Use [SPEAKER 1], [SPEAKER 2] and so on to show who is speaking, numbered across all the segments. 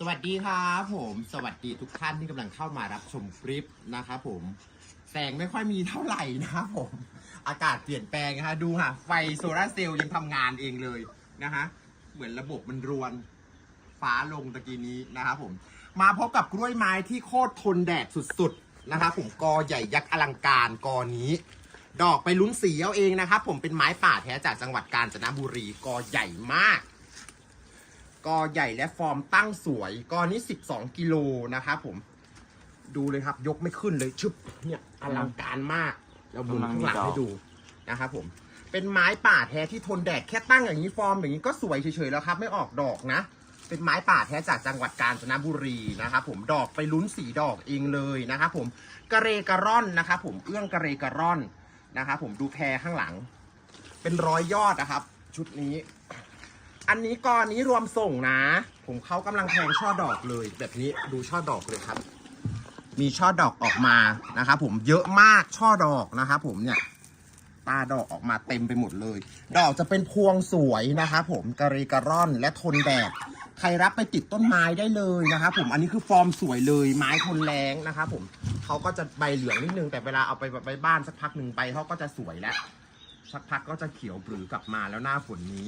[SPEAKER 1] สวัสดีครับผมสวัสดีทุกท่านที่กำลังเข้ามารับชมคลิปนะครับผมแสงไม่ค่อยมีเท่าไหร่นะครับผม อากาศเปลี่ยนแปลงนะฮะดูค่ะ ไฟโซลาเซลล์ยังทำงานเองเลยนะฮะเหมือนระบบมันรวนฟ้าลงตะกี้นี้นะครับผม มาพบกับกล้วยไม้ที่โคตรทนแดดสุดๆนะครับผมกอใหญ่ยักษ์อลังการกอนี้ ดอกไปลุ้นสีเอาเองนะครับผมเป็นไม้ป่าแท้จากจังหวัดกาญจนบุรีกอใหญ่มาก กอใหญ่และฟอร์มตั้งสวยกอนี้12 กิโลนะครับผม ดูเลยครับยกไม่ขึ้นเลยชึบเนี่ยอลังการมากเราหมุนข้างหลังให้ดูนะครับผม เป็นไม้ป่าแท้ที่ทนแดดแค่ตั้งอย่างนี้ฟอร์มอย่างนี้ก็สวยเฉยๆแล้วครับ ไม่ออกดอกนะ เป็นไม้ป่าแท้จากจังหวัดกาญจนบุรีนะครับผมดอกไปลุ้นสีดอกเองเลยนะครับผมกระเรกระร่อนนะครับผมเอื้องกระเรกระร่อนนะครับผมดูแพรข้างหลัง เป็นร้อยยอดนะครับ ชุดนี้ อันนี้กอนนี้รวมส่งนะ ผมเขากำลังแทงช่อดอกเลย แบบนี้ดูช่อดอกเลยครับ มีช่อดอกออกมานะครับผมเยอะมากช่อดอกนะครับผมเนี่ยตาดอกออกมาเต็มไปหมดเลย ดอกจะเป็นพวงสวยนะครับผมกระเรกระร่อนและทนแดดใครรับไปติดต้นไม้ได้เลยนะครับผมอันนี้คือฟอร์มสวยเลยไม้ทนแรงนะครับผมเขาก็จะใบเหลืองนิดนึงแต่เวลาเอาไปไปบ้านสักพักหนึ่งใบเขาก็จะสวยแล้วสักพักก็จะเขียวปรือกลับมาแล้วหน้าฝนนี้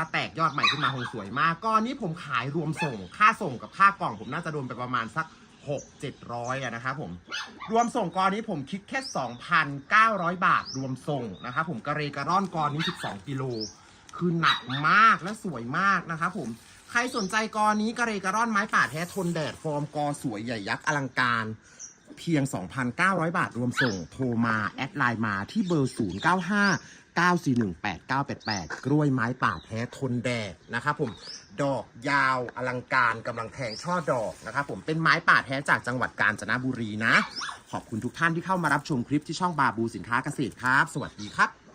[SPEAKER 1] ถ้าแตกยอดใหม่ขึ้นมาคงสวยมากก้อนนี้ผมขายรวมส่ง ค่าส่งกับค่ากล่อง ผมน่าจะโดนไปประมาณสัก6 700อะนะครับผม รวมส่งกอนนี้ผมคิดแค่2,900บาทรวมส่งนะครับผมกระเรกระร่อนกอนนี้12กิโลคือหนักมากและสวยมากนะครับผม ใครสนใจกอนี้กระเรกระร่อนไม้ป่าแท้ทนแดดฟอร์มกอสวยใหญ่ยักษ์อลังการ เพียง 2,900 บาทรวมส่ง โทรมา แอดไลน์มาที่เบอร์ 095 941 8988 กล้วยไม้ป่าแท้ทนแดดนะครับผมดอกยาวอลังการกำลังแทงช่อดอกนะครับผมเป็นไม้ป่าแท้จากจังหวัดกาญจนบุรีนะ ขอบคุณทุกท่านที่เข้ามารับชมคลิปที่ช่องบาบูสินค้าเกษตรครับ สวัสดีครับ